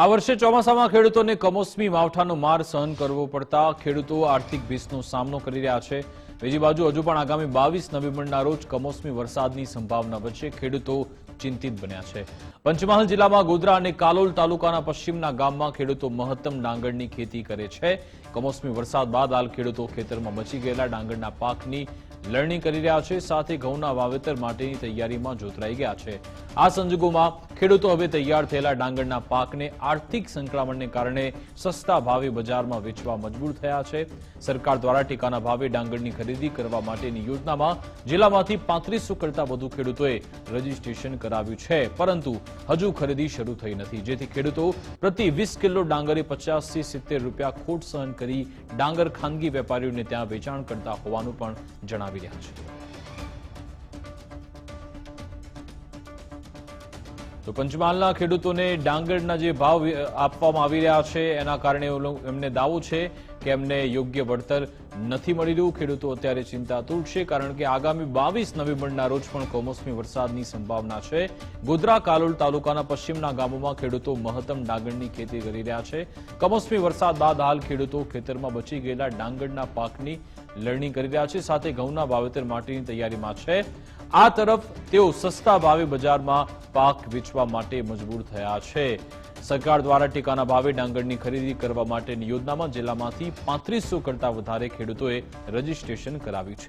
આ વર્ષે ચોમાસામાં ખેડૂતોને કમોસમી માવઠાનો માર સહન કરવો પડતા ખેડૂતો આર્થિક ભીસનો સામનો કરી રહ્યા છે. બીજી બાજુ હજુ પણ આગામી બાવીસ નવેમ્બરના રોજ કમોસમી વરસાદની સંભાવના વચ્ચે ખેડૂતો ચિંતિત બન્યા છે. પંચમહાલ જિલ્લામાં ગોધરા અને કાલોલ તાલુકાના પશ્ચિમના ગામમાં ખેડૂતો મહત્તમ ડાંગરની ખેતી કરે છે. કમોસમી વરસાદ બાદ હાલ ખેડૂતો ખેતરમાં બચી ગયેલા ડાંગરના પાકની લણણી કરી રહ્યા છે, સાથે ઘઉંના વાવેતર માટેની તૈયારીમાં જોતરાઈ ગયા છે. આ સંજોગોમાં ખેડૂતો હવે તૈયાર થયેલા ડાંગરના પાકને આર્થિક સંક્રમણને કારણે સસ્તા ભાવે બજારમાં વેચવા મજબૂર થયા છે. સરકાર દ્વારા ટેકાના ભાવે ડાંગરની ખરીદી કરવા માટેની યોજનામાં જિલ્લામાંથી પાંત્રીસો કરતા વધુ ખેડૂતોએ રજીસ્ટ્રેશન કરાવ્યું છે. પરંતુ હજુ ખરીદી શરૂ થઈ નથી. જેથી ખેડૂતો પ્રતિ વીસ કિલો ડાંગરે પચાસથી સિત્તેર રૂપિયા ખોટ સહન કરી ડાંગર ખાનગી વેપારીઓને ત્યાં વેચાણ કરતા હોવાનું પણ જણાવી રહ્યા તો પંચમહાલના ખેડૂતોને ડાંગરના જે ભાવ આપવામાં આવી રહ્યા છે, એના કારણે એમને દાવો છે કે એમને યોગ્ય વળતર નથી મળી રહ્યું. ખેડૂતો અત્યારે ચિંતાતુર છે, કારણ કે આગામી બાવીસ નવેમ્બરના રોજ પણ કમોસમી વરસાદની સંભાવના છે. ગોધરા, કાલોલ તાલુકાના પશ્ચિમના ગામોમાં ખેડૂતો મહત્તમ ડાંગરની ખેતી કરી રહ્યા છે. કમોસમી વરસાદ બાદ હાલ ખેડૂતો ખેતરમાં બચી ગયેલા ડાંગરના પાકની લણણી કરી રહ્યા છે. સાથે ઘઉંના વાવેતર માટેની તૈયારીમાં છે. આ તરફ તેઓ સસ્તા ભાવે બજારમાં પાક વેચવા માટે મજબૂર થયા છે. સરકાર દ્વારા ટેકાના ભાવે ડાંગરની ખરીદી કરવા માટેની યોજનામાં જિલ્લામાંથી પાંત્રીસો કરતા વધારે ખેડૂતોએ રજીસ્ટ્રેશન કરાવ્યું છે.